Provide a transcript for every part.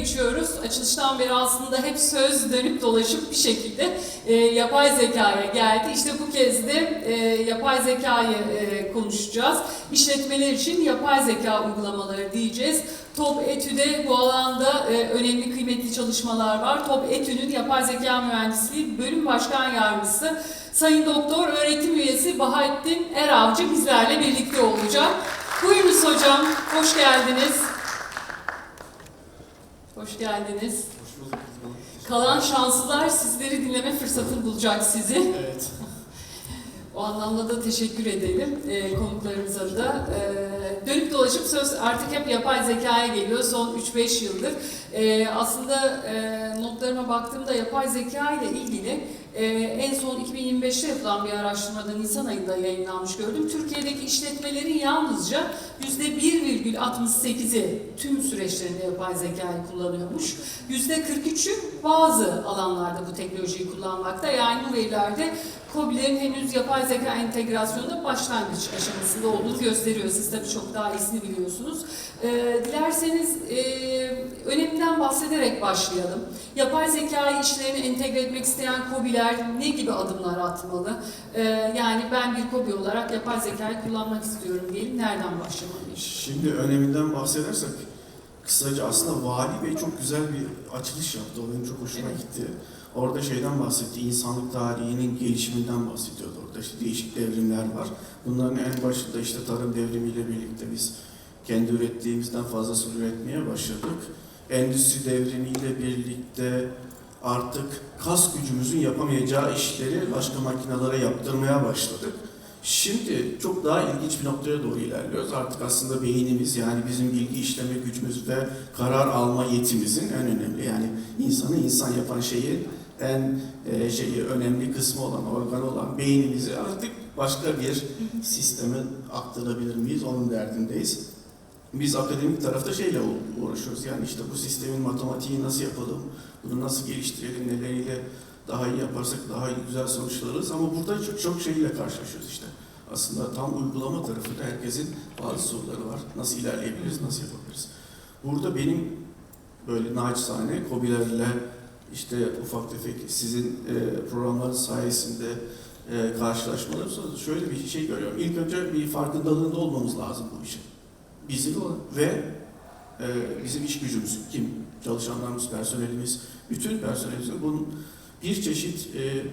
geçiyoruz. Açılıştan beri aslında hep söz dönüp dolaşıp bir şekilde e, yapay zekaya geldi. İşte bu kez de e, yapay zekayı e, konuşacağız. İşletmeler için yapay zeka uygulamaları diyeceğiz. Top Etü'de bu alanda e, önemli kıymetli çalışmalar var. Top Etü'nün yapay zeka mühendisliği bölüm başkan yardımcısı Sayın Doktor öğretim üyesi Bahattin Eravcı bizlerle birlikte olacak. Buyurunuz hocam, hoş geldiniz. Hoş geldiniz. Hoş bulduk. Kalan şanslılar sizleri dinleme fırsatı bulacak sizi. Evet. O anlamda da teşekkür edelim e, konuklarımıza da. E, dönüp dolaşıp söz artık hep yapay zekaya geliyor son 3-5 yıldır. E, aslında e, notlarıma baktığımda yapay zeka ile ilgili e, en son 2025'te yapılan bir araştırmada Nisan ayında yayınlanmış gördüm. Türkiye'deki işletmelerin yalnızca %1,68'i tüm süreçlerinde yapay zekayı kullanıyormuş. %43'ü bazı alanlarda bu teknolojiyi kullanmakta. Yani bu verilerde COBİ'lerin henüz yapay zeka entegrasyonunda başlangıç aşamasında olduğunu gösteriyor. Siz tabii çok daha iyisini biliyorsunuz. Ee, dilerseniz e, öneminden bahsederek başlayalım. Yapay zekayı işlerine entegre etmek isteyen COBİ'ler ne gibi adımlar atmalı? Ee, yani ben bir COBİ olarak yapay zekayı kullanmak istiyorum diyelim. Nereden başlamalıyım? Şimdi öneminden bahsedersek kısaca aslında Vali Bey çok güzel bir açılış yaptı. O benim çok hoşuma Evet. gitti. Orada şeyden bahsetti, insanlık tarihinin gelişiminden bahsediyordu. Orada işte değişik devrimler var. Bunların en başında işte tarım devrimiyle birlikte biz kendi ürettiğimizden fazlasını üretmeye başladık. Endüstri devrimiyle birlikte artık kas gücümüzün yapamayacağı işleri başka makinelere yaptırmaya başladık. Şimdi çok daha ilginç bir noktaya doğru ilerliyoruz. Artık aslında beynimiz yani bizim bilgi işleme gücümüz ve karar alma yetimizin en önemli yani insanı insan yapan şeyi en e, şeyi önemli kısmı olan organ olan beynimizi artık başka bir sisteme aktarabilir miyiz? Onun derdindeyiz. Biz akademik tarafta şeyle uğraşıyoruz. Yani işte bu sistemin matematiği nasıl yapalım, bunu nasıl geliştirelim, neleriyle daha iyi yaparsak daha iyi güzel sonuçlar alırız. Ama burada çok çok şeyle karşılaşıyoruz işte. Aslında tam uygulama tarafında herkesin bazı soruları var. Nasıl ilerleyebiliriz, nasıl yapabiliriz? Burada benim böyle naçizane kobilerle işte ufak tefek sizin e, programlarınız sayesinde e, karşılaşmalarım sonra şöyle bir şey görüyorum. İlk önce bir farkındalığında olmamız lazım bu işin. Bizim ve e, bizim iş gücümüz, kim? Çalışanlarımız, personelimiz, bütün personelimizin bunun bir çeşit e,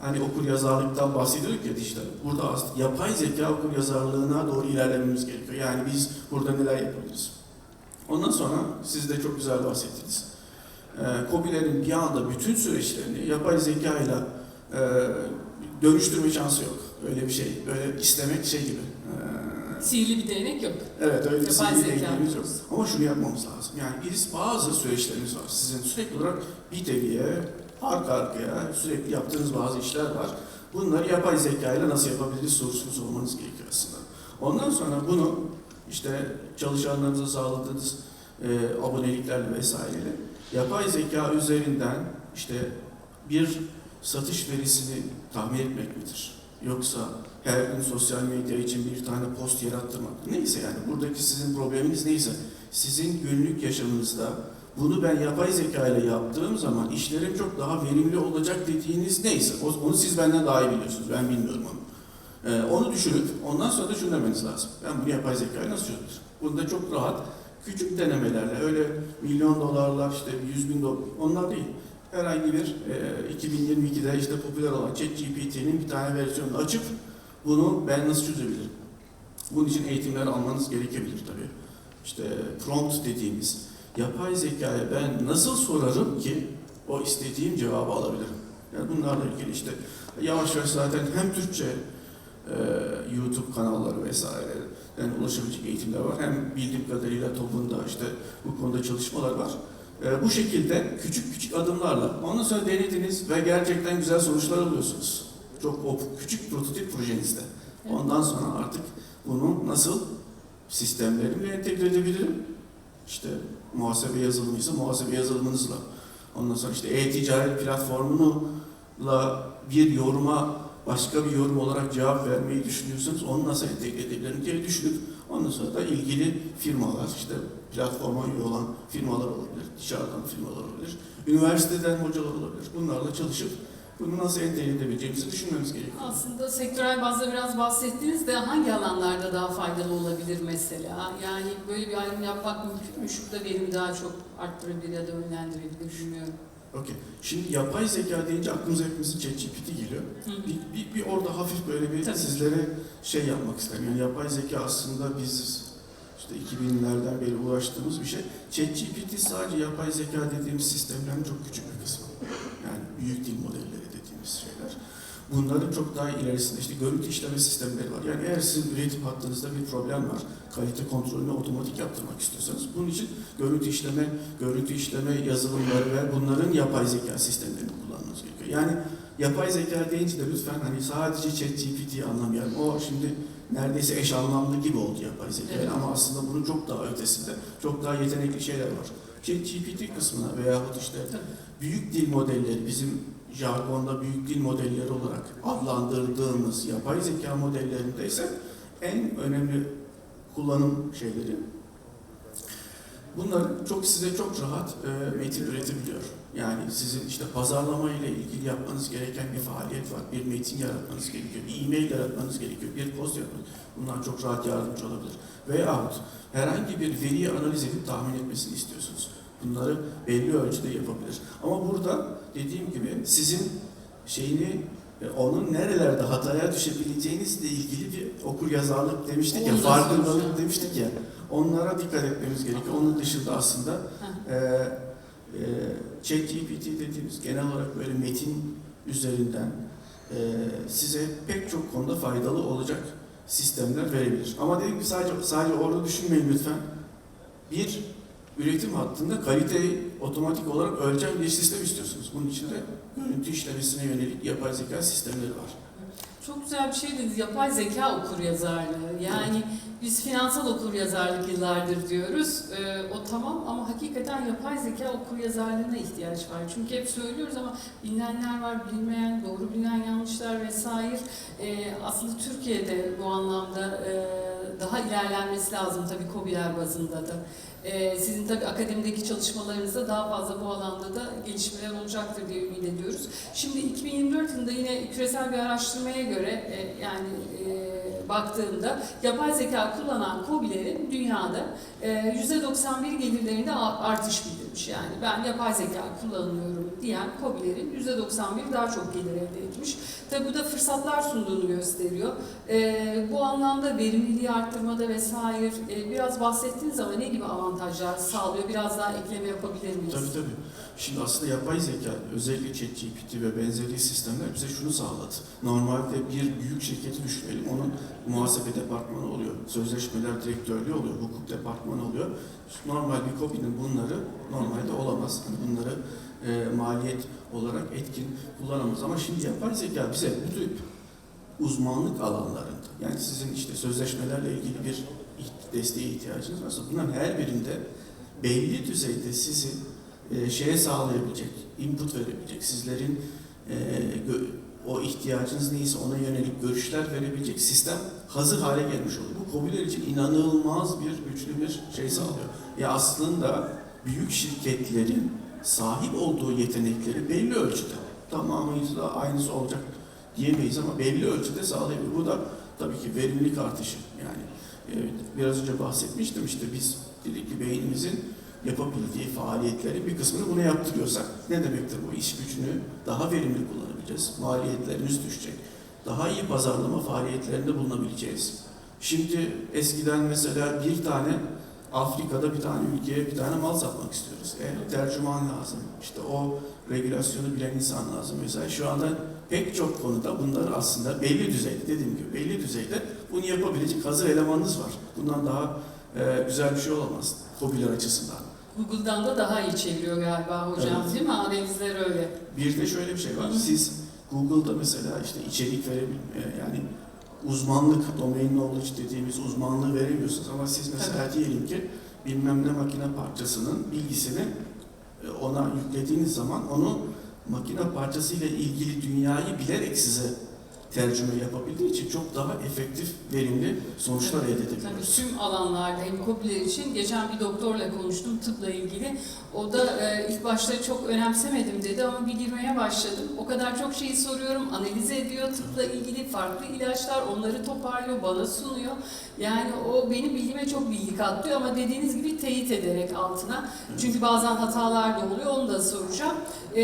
hani okur yazarlıktan bahsediyorduk ya dijital. Burada aslında yapay zeka okur yazarlığına doğru ilerlememiz gerekiyor. Yani biz burada neler yapabiliriz? Ondan sonra siz de çok güzel bahsettiniz. E, KOBİ'lerin bir anda bütün süreçlerini yapay zeka ile dönüştürme şansı yok. Öyle bir şey. Böyle istemek şey gibi. Sihirli bir değnek yok. Evet öyle bir sihirli deneyimimiz yok. Ama şunu yapmamız lazım. Yani biz bazı süreçlerimiz var. Sizin sürekli olarak bir teviye, arka arkaya sürekli yaptığınız bazı işler var. Bunları yapay zeka ile nasıl yapabiliriz sorusunu sormanız gerekiyor aslında. Ondan sonra bunu işte çalışanlarınıza sağladığınız e, aboneliklerle vesaireyle yapay zeka üzerinden işte bir satış verisini tahmin etmek midir? Yoksa her gün sosyal medya için bir tane post yarattırmak. Neyse yani buradaki sizin probleminiz neyse sizin günlük yaşamınızda bunu ben yapay zeka ile yaptığım zaman işlerim çok daha verimli olacak dediğiniz neyse onu siz benden daha iyi biliyorsunuz. Ben bilmiyorum onu. Ee, onu düşünüp ondan sonra da şunu demeniz lazım. Ben bunu yapay zeka ile nasıl çözerim? Bunda çok rahat küçük denemelerle öyle milyon dolarlar işte yüz bin dolar onlar değil. Herhangi bir e, 2022'de işte popüler olan ChatGPT'nin bir tane versiyonunu açıp bunu ben nasıl çözebilirim? Bunun için eğitimler almanız gerekebilir tabii. İşte prompt dediğimiz yapay zekaya ben nasıl sorarım ki o istediğim cevabı alabilirim. Yani bunlarla ilgili işte yavaş yavaş zaten hem Türkçe e, YouTube kanalları vesaire yani ulaşabilecek eğitimler var. Hem bildiğim kadarıyla topunda işte bu konuda çalışmalar var. E, bu şekilde küçük küçük adımlarla ondan sonra denediniz ve gerçekten güzel sonuçlar alıyorsunuz. Çok o küçük prototip projenizde. Ondan sonra artık bunu nasıl sistemlerimle entegre edebilirim? İşte muhasebe yazılımıysa muhasebe yazılımınızla. Ondan sonra işte e-ticaret platformunuyla bir yoruma başka bir yorum olarak cevap vermeyi düşünüyorsanız onu nasıl entegre edebilirim diye düşünüp Ondan sonra da ilgili firmalar, işte platforma üye olan firmalar olabilir, dışarıdan firmalar olabilir, üniversiteden hocalar olabilir. Bunlarla çalışıp bunu nasıl entegre edebileceğimizi düşünmemiz gerekiyor. Aslında sektörel bazda biraz bahsettiniz de hangi alanlarda daha faydalı olabilir mesela? Yani böyle bir ayrım yapmak mümkün mü? Şurada verimi daha çok arttırabilir ya da yönlendirebilir bilmiyorum. Okey. Şimdi yapay zeka deyince aklımıza hepimizin ChatGPT geliyor. Hı hı. Bir, bir, bir orada hafif böyle bir Tabii. sizlere şey yapmak isterim. Yani yapay zeka aslında biz işte 2000'lerden beri uğraştığımız bir şey. ChatGPT sadece yapay zeka dediğimiz sistemlerin çok küçük bir kısmı. Yani büyük dil modelleri dediğimiz şeyler. Bunların çok daha ilerisinde işte görüntü işleme sistemleri var. Yani eğer sizin üretim hattınızda bir problem var, kalite kontrolünü otomatik yaptırmak istiyorsanız bunun için görüntü işleme, görüntü işleme yazılımları ve bunların yapay zeka sistemlerini kullanmanız gerekiyor. Yani yapay zeka deyince de lütfen hani sadece ChatGPT'yi anlamayalım. O şimdi neredeyse eş anlamlı gibi oldu yapay zeka Evet. ama aslında bunun çok daha ötesinde çok daha yetenekli şeyler var. ChatGPT kısmına veyahut işte büyük dil modelleri bizim jargonda büyük dil modelleri olarak adlandırdığımız yapay zeka modellerinde ise en önemli kullanım şeyleri bunların çok size çok rahat e, metin üretebiliyor. Yani sizin işte pazarlama ile ilgili yapmanız gereken bir faaliyet var. Bir metin yaratmanız gerekiyor, bir e-mail yaratmanız gerekiyor, bir post yapmanız. Bunlar çok rahat yardımcı olabilir. Veyahut herhangi bir veriyi analiz edip tahmin etmesini istiyorsunuz. Bunları belli ölçüde yapabilir. Ama burada dediğim gibi sizin şeyini e, onun nerelerde hataya düşebileceğinizle ilgili bir okur yazarlık demiştik ya, farkındalık demiştik ya. Onlara dikkat etmemiz gerekiyor. Onun dışında aslında e, e, ChatGPT dediğimiz genel olarak böyle metin üzerinden e, size pek çok konuda faydalı olacak sistemler verebilir. Ama dediğim gibi sadece sadece orada düşünmeyin lütfen. Bir üretim hattında kaliteyi otomatik olarak ölçen bir sistem istiyorsunuz. Bunun için de görüntü işlemesine yönelik yapay zeka sistemleri var. Çok güzel bir şey dediniz. Yapay zeka okur yazarlığı. Yani biz finansal okur yazarlık yıllardır diyoruz. Ee, o tamam ama hakikaten yapay zeka okur yazarlığına ihtiyaç var. Çünkü hep söylüyoruz ama bilinenler var, bilinmeyen, doğru bilinen yanlışlar vesaire. Ee, aslında Türkiye'de bu anlamda e, daha ilerlenmesi lazım tabii KOBİ'ler bazında da. Ee, sizin tabii akademideki çalışmalarınızda daha fazla bu alanda da gelişmeler olacaktır diye ümit ediyoruz. Şimdi 2024 yılında yine küresel bir araştırmaya göre e, yani e, baktığımda yapay zeka kullanan KOBİ'lerin dünyada e, %91 gelirlerinde artış bildirmiş. Yani ben yapay zeka kullanıyorum diyen KOBİ'lerin %91 daha çok gelir elde etmiş. Tabi bu da fırsatlar sunduğunu gösteriyor. E, bu anlamda verimliliği arttırmada vesaire e, biraz bahsettiniz ama ne gibi avantajlar sağlıyor? Biraz daha ekleme yapabilir miyiz? Tabii tabii. Şimdi aslında yapay zeka, özellikle ChatGPT ve benzeri sistemler bize şunu sağladı. Normalde bir büyük şirketi düşünelim, onun muhasebe departmanı oluyor, sözleşmeler direktörlüğü oluyor, hukuk departmanı oluyor. Normal bir kopinin bunları normalde olamaz. Yani bunları e, maliyet olarak etkin kullanamaz. Ama şimdi yapay zeka bize bu tip uzmanlık alanlarında, yani sizin işte sözleşmelerle ilgili bir desteğe ihtiyacınız varsa bunların her birinde belli düzeyde sizi e, şeye sağlayabilecek, input verebilecek, sizlerin e, o ihtiyacınız neyse ona yönelik görüşler verebilecek sistem hazır hale gelmiş oluyor. Bu COBİ'ler için inanılmaz bir güçlü bir şey sağlıyor. Ya aslında büyük şirketlerin sahip olduğu yetenekleri belli ölçüde, tamamıyla aynısı olacak diyemeyiz ama belli ölçüde sağlayabilir. Bu da tabii ki verimlilik artışı. Yani biraz önce bahsetmiştim işte biz dedik ki beynimizin yapabildiği faaliyetlerin bir kısmını buna yaptırıyorsak ne demektir bu? İş gücünü daha verimli kullanabileceğiz. Maliyetlerimiz düşecek. Daha iyi pazarlama faaliyetlerinde bulunabileceğiz. Şimdi eskiden mesela bir tane Afrika'da bir tane ülkeye bir tane mal satmak istiyoruz. E, tercüman lazım. İşte o regülasyonu bilen insan lazım. Mesela şu anda pek çok konuda bunları aslında belli düzeyde dediğim gibi belli düzeyde bunu yapabilecek hazır elemanınız var. Bundan daha e, güzel bir şey olamaz hobiler açısından. Google'dan da daha iyi çeviriyor galiba hocam Evet. değil mi? Analizler öyle. Bir de şöyle bir şey var. Hı. Siz Google'da mesela işte içerik verebil yani uzmanlık, domain knowledge dediğimiz uzmanlığı veremiyorsunuz ama siz mesela diyelim ki bilmem ne makine parçasının bilgisini e, ona yüklediğiniz zaman onu makine parçasıyla ilgili dünyayı bilerek size tercüme yapabildiği için çok daha efektif, verimli sonuçlar elde Tabii edebiliyoruz. tüm alanlarda hem için geçen bir doktorla konuştum tıpla ilgili. O da e, ilk başta çok önemsemedim dedi ama bir girmeye başladım. O kadar çok şeyi soruyorum, analiz ediyor tıpla ilgili farklı ilaçlar, onları toparlıyor, bana sunuyor. Yani o benim bilgime çok bilgi katlıyor ama dediğiniz gibi teyit ederek altına. Çünkü bazen hatalar da oluyor, onu da soracağım. E,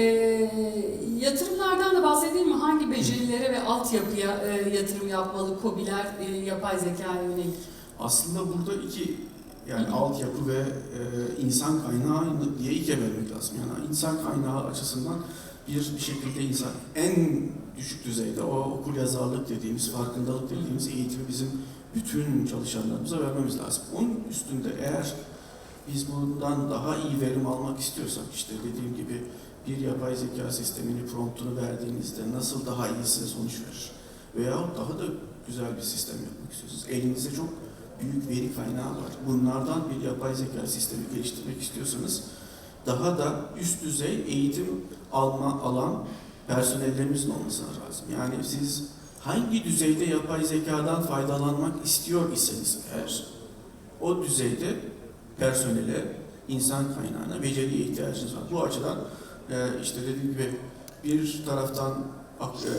yatırımlardan da bahsedeyim mi? Hangi becerilere ve altyapıya e, yatırım yapmalı kobiler e, yapay zekaya yönelik? Aslında burada iki yani altyapı ve e, insan kaynağı diye ikiye bölmek lazım. Yani insan kaynağı açısından bir, bir şekilde insan en düşük düzeyde o okul yazarlık dediğimiz, farkındalık dediğimiz eğitimi bizim bütün çalışanlarımıza vermemiz lazım. Onun üstünde eğer biz bundan daha iyi verim almak istiyorsak işte dediğim gibi bir yapay zeka sistemini promptunu verdiğinizde nasıl daha iyi size sonuç verir? Veyahut daha da güzel bir sistem yapmak istiyorsunuz. Elinizde çok büyük veri kaynağı var. Bunlardan bir yapay zeka sistemi geliştirmek istiyorsanız daha da üst düzey eğitim alma alan personellerimizin olması lazım. Yani siz hangi düzeyde yapay zekadan faydalanmak istiyor iseniz eğer o düzeyde personele, insan kaynağına, beceriye ihtiyacınız var. Bu açıdan e, işte dediğim gibi bir taraftan e,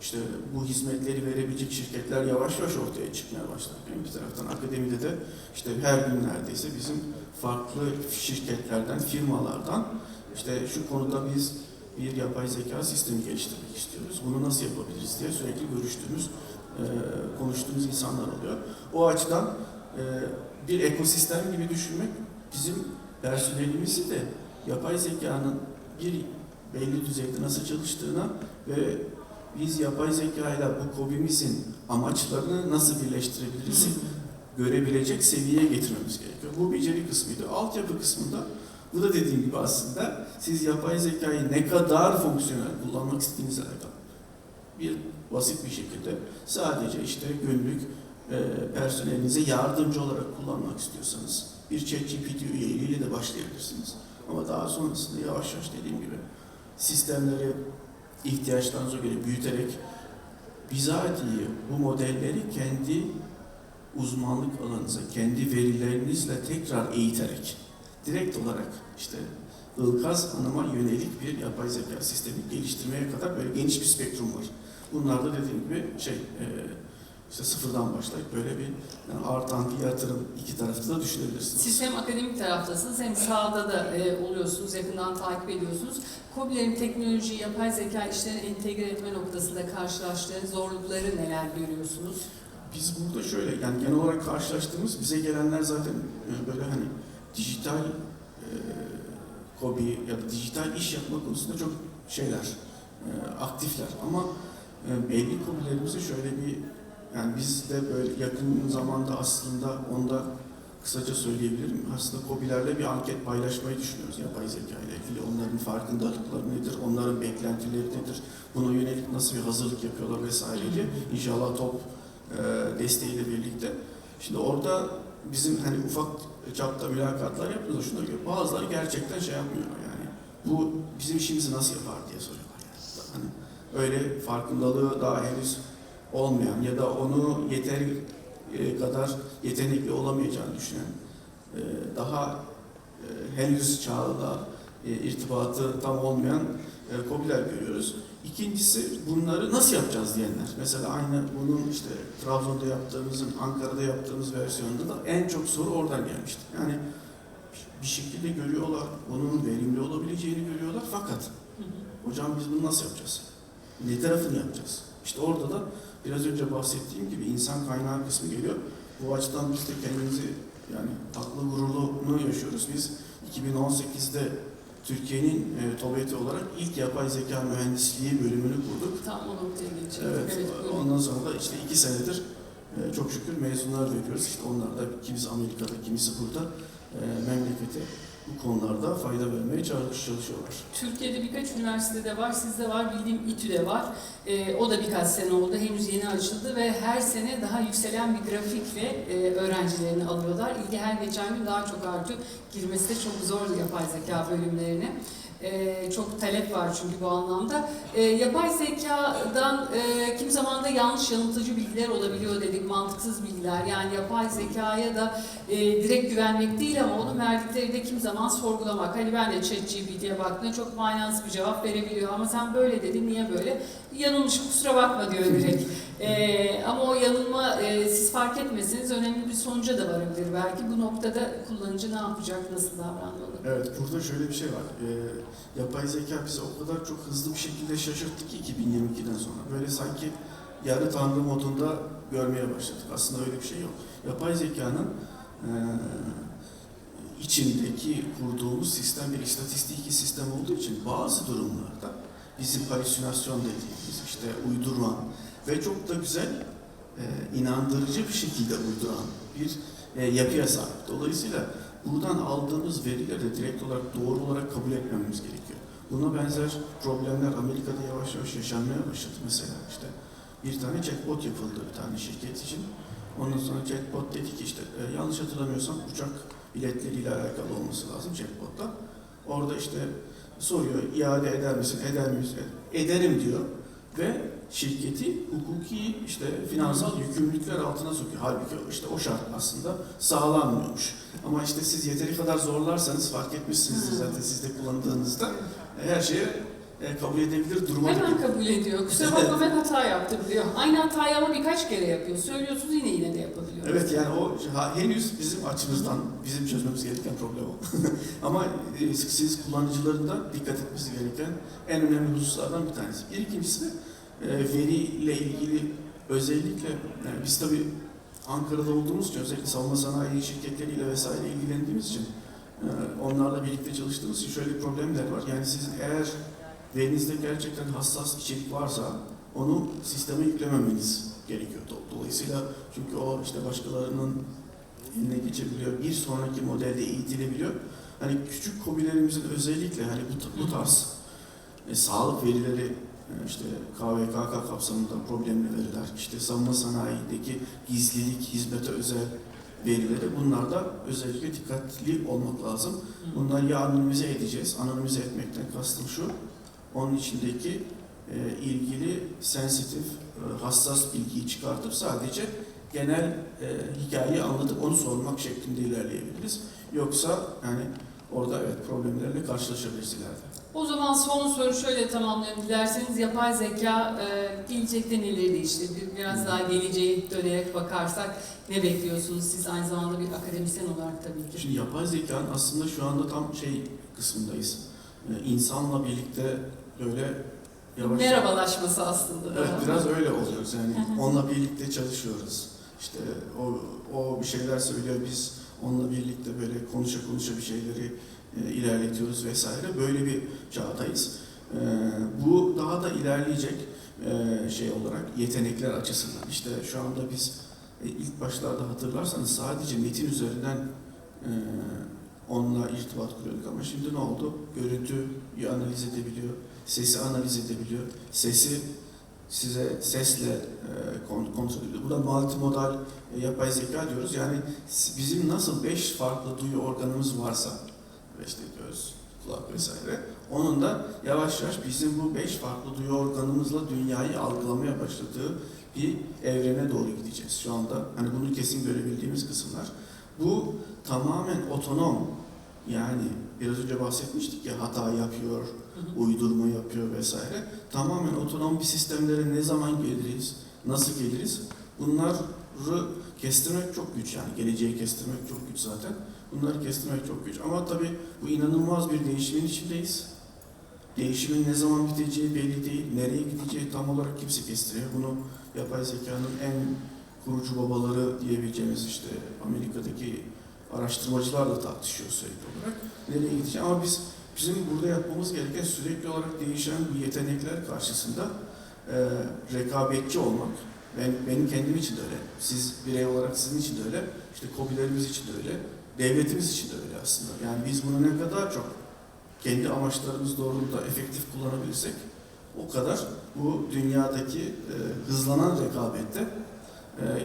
işte bu hizmetleri verebilecek şirketler yavaş yavaş ortaya çıkmaya başlarken bir taraftan akademide de işte her gün neredeyse bizim farklı şirketlerden, firmalardan işte şu konuda biz bir yapay zeka sistemi geliştirmek istiyoruz. Bunu nasıl yapabiliriz diye sürekli görüştüğümüz, e, konuştuğumuz insanlar oluyor. O açıdan e, bir ekosistem gibi düşünmek bizim personelimizi de yapay zekanın bir belli düzeyde nasıl çalıştığına ve biz yapay zeka ile bu kobimizin amaçlarını nasıl birleştirebiliriz görebilecek seviyeye getirmemiz gerekiyor. Bu beceri kısmıydı. Altyapı kısmında bu da dediğim gibi aslında siz yapay zekayı ne kadar fonksiyonel kullanmak istediğinizle alakalı. Bir basit bir şekilde sadece işte günlük e, personelinize yardımcı olarak kullanmak istiyorsanız bir ChatGPT üyeliğiyle de başlayabilirsiniz. Ama daha sonrasında yavaş yavaş dediğim gibi sistemleri ihtiyaçlarınıza göre büyüterek bizatihi bu modelleri kendi uzmanlık alanınıza, kendi verilerinizle tekrar eğiterek direkt olarak işte Ilgaz Hanım'a yönelik bir yapay zeka sistemi geliştirmeye kadar böyle geniş bir spektrum var. Bunlar da dediğim gibi şey e, işte sıfırdan başlayıp böyle bir yani artan bir yatırım iki tarafta da düşünebilirsiniz. Siz hem akademik taraftasınız hem sahada da e, oluyorsunuz, yakından takip ediyorsunuz. KOBİ'lerin teknoloji, yapay zeka işlerine entegre etme noktasında karşılaştığı zorlukları neler görüyorsunuz? Biz burada şöyle yani genel olarak karşılaştığımız bize gelenler zaten e, böyle hani dijital e, kobi ya da dijital iş yapma konusunda çok şeyler e, aktifler ama e, belli kobilerimize şöyle bir yani biz de böyle yakın zamanda aslında onda kısaca söyleyebilirim. Aslında kobilerle bir anket paylaşmayı düşünüyoruz yapay zeka ile ilgili. Onların farkındalıkları nedir, onların beklentileri nedir, buna yönelik nasıl bir hazırlık yapıyorlar vesaire diye. İnşallah top e, desteğiyle birlikte. Şimdi orada bizim hani ufak çapta mülakatlar yapıyoruz. Şuna göre bazıları gerçekten şey yapmıyor yani. Bu bizim işimizi nasıl yapar diye soruyorlar yani. Hani öyle farkındalığı daha henüz olmayan ya da onu yeteri e, kadar yetenekli olamayacağını düşünen e, daha e, henüz çağla irtibatı tam olmayan kobiler görüyoruz. İkincisi bunları nasıl yapacağız diyenler. Mesela aynı bunun işte Trabzon'da yaptığımızın, Ankara'da yaptığımız versiyonunda da en çok soru oradan gelmişti. Yani bir şekilde görüyorlar, bunun verimli olabileceğini görüyorlar fakat hocam biz bunu nasıl yapacağız? Ne tarafını yapacağız? İşte orada da biraz önce bahsettiğim gibi insan kaynağı kısmı geliyor. Bu açıdan biz de kendimizi yani haklı gururunu yaşıyoruz. Biz 2018'de Türkiye'nin e, TOBET'i olarak ilk yapay zeka mühendisliği bölümünü kurduk. Tam o noktaya. Evet, buyurun. ondan sonra da işte iki senedir e, çok şükür mezunlar veriyoruz. İşte onlar da kimisi Amerika'da, kimisi burada e, memlekete bu konularda fayda vermeye çalış, çalışıyorlar. Türkiye'de birkaç üniversitede var, sizde var, bildiğim İTÜ'de var. Ee, o da birkaç sene oldu, henüz yeni açıldı ve her sene daha yükselen bir grafikle e, öğrencilerini alıyorlar. İlgi her geçen gün daha çok artıyor. Girmesi de çok zor yapay zeka bölümlerine. E, çok talep var çünkü bu anlamda. E, yapay zekadan e, kim zaman da yanlış yanıltıcı bilgiler olabiliyor dedik, mantıksız bilgiler. Yani yapay zekaya da e, direkt güvenmek değil ama onun verdikleri de kim zaman sorgulamak. Hani ben de ChatGPT'ye baktığımda çok manasız bir cevap verebiliyor ama sen böyle dedin, niye böyle? Yanılmış, kusura bakma diyor direkt. E, ama o yanılma e, siz fark etmeseniz önemli bir sonuca da varabilir belki. Bu noktada kullanıcı ne yapacak, nasıl davranmalı? Evet, burada şöyle bir şey var. Ee, yapay zeka bizi o kadar çok hızlı bir şekilde şaşırttı ki 2022'den sonra. Böyle sanki yarı tanrı modunda görmeye başladık. Aslında öyle bir şey yok. Yapay zekanın e, içindeki kurduğumuz sistem bir istatistiki sistem olduğu için bazı durumlarda bizim halüsinasyon dediğimiz işte uyduran ve çok da güzel e, inandırıcı bir şekilde uyduran bir e, yapıya sahip. Dolayısıyla buradan aldığımız verileri direkt olarak doğru olarak kabul etmememiz gerekiyor. Buna benzer problemler Amerika'da yavaş yavaş yaşanmaya başladı. Mesela işte bir tane chatbot yapıldı bir tane şirket için. Ondan sonra chatbot dedi ki işte e, yanlış hatırlamıyorsam uçak biletleriyle alakalı olması lazım chatbotta. Orada işte soruyor iade eder misin, eder misin? Ederim diyor ve şirketi hukuki işte finansal yükümlülükler altına sokuyor. Halbuki işte o şart aslında sağlanmıyormuş. Ama işte siz yeteri kadar zorlarsanız fark etmişsinizdir zaten siz de kullandığınızda her şeye e, kabul edebilir duruma Hemen kabul ediyor. Kusura bakma ben hata yaptım diyor. Aynı hatayı ama birkaç kere yapıyor. Söylüyorsunuz yine yine. Evet yani o henüz bizim açımızdan bizim çözmemiz gereken problem o. Ama e, siz kullanıcıların da dikkat etmesi gereken en önemli hususlardan bir tanesi. Bir ikincisi de e, veriyle ilgili özellikle yani biz tabii Ankara'da olduğumuz için özellikle savunma sanayi şirketleriyle vesaire ilgilendiğimiz için e, onlarla birlikte çalıştığımız için şöyle problemler var. Yani sizin eğer verinizde gerçekten hassas içerik varsa onu sisteme yüklememeniz gerekiyor. Do- Dolayısıyla çünkü o işte başkalarının eline geçebiliyor. Bir sonraki modelde eğitilebiliyor. Hani küçük hobilerimizin özellikle hani bu, bu tarz e, sağlık verileri e, işte KVKK kapsamında problemli veriler, işte savunma sanayideki gizlilik, hizmete özel verileri bunlarda özellikle dikkatli olmak lazım. Bunları ya anonimize edeceğiz. Anonimize etmekten kastım şu. Onun içindeki e, ilgili sensitif, hassas bilgiyi çıkartıp sadece genel e, hikayeyi anlatıp onu sormak şeklinde ilerleyebiliriz. Yoksa yani orada evet problemlerle karşılaşabiliriz ileride. O zaman son soru şöyle tamamlayalım dilerseniz. Yapay zeka e, gelecekte neleri değiştirir? Biraz daha geleceğe dönerek bakarsak ne bekliyorsunuz siz aynı zamanda bir akademisyen olarak tabii ki? Şimdi yapay zekanın aslında şu anda tam şey kısmındayız. E, insanla birlikte böyle yavaş Merhabalaşması aslında. Evet biraz öyle oluyoruz yani onunla birlikte çalışıyoruz. İşte o, o bir şeyler söylüyor biz onunla birlikte böyle konuşa konuşa bir şeyleri e, ilerletiyoruz vesaire böyle bir çağdayız. E, bu daha da ilerleyecek e, şey olarak yetenekler açısından işte şu anda biz e, ilk başlarda hatırlarsanız sadece metin üzerinden e, onunla irtibat kuruyorduk ama şimdi ne oldu? Görüntüyü analiz edebiliyor, sesi analiz edebiliyor, sesi size sesle e, kon- kontrol ediyor. Burada multimodal e, yapay zeka diyoruz. Yani bizim nasıl beş farklı duyu organımız varsa, işte göz, kulak vesaire, onun da yavaş yavaş bizim bu beş farklı duyu organımızla dünyayı algılamaya başladığı bir evrene doğru gideceğiz şu anda. Hani bunu kesin görebildiğimiz kısımlar. Bu tamamen otonom. Yani biraz önce bahsetmiştik ya hata yapıyor. Uydurma yapıyor vesaire. Tamamen otonom bir sistemlere ne zaman geliriz, nasıl geliriz? Bunları kestirmek çok güç yani. Geleceği kestirmek çok güç zaten. Bunları kestirmek çok güç. Ama tabii bu inanılmaz bir değişimin içindeyiz. Değişimin ne zaman biteceği belli değil. Nereye gideceği tam olarak kimse kestiremiyor. Bunu yapay zekanın en kurucu babaları diyebileceğimiz işte Amerika'daki araştırmacılar da tartışıyor sürekli olarak. Nereye gideceği ama biz Bizim burada yapmamız gereken sürekli olarak değişen bu yetenekler karşısında e, rekabetçi olmak. Ben, benim kendim için de öyle. Siz birey olarak sizin için de öyle. İşte kobilerimiz için de öyle. Devletimiz için de öyle aslında. Yani biz bunu ne kadar çok kendi amaçlarımız doğrultuda efektif kullanabilirsek o kadar bu dünyadaki e, hızlanan rekabette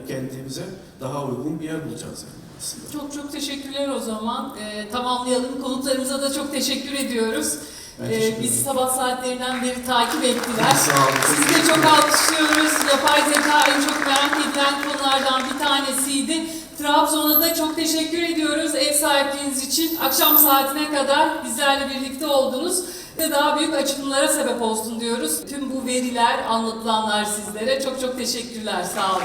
kendimize daha uygun bir yer bulacağız yani aslında. Çok çok teşekkürler o zaman. Ee, tamamlayalım. Konuklarımıza da çok teşekkür ediyoruz. Ee, bizi sabah saatlerinden beri takip ettiler. Sizi de çok alkışlıyoruz. Yapay zeka en çok merak edilen konulardan bir tanesiydi. Trabzon'a da çok teşekkür ediyoruz ev sahipliğiniz için. Akşam saatine kadar bizlerle birlikte oldunuz ve daha büyük açılımlara sebep olsun diyoruz. Tüm bu veriler, anlatılanlar sizlere çok çok teşekkürler. Sağ olun.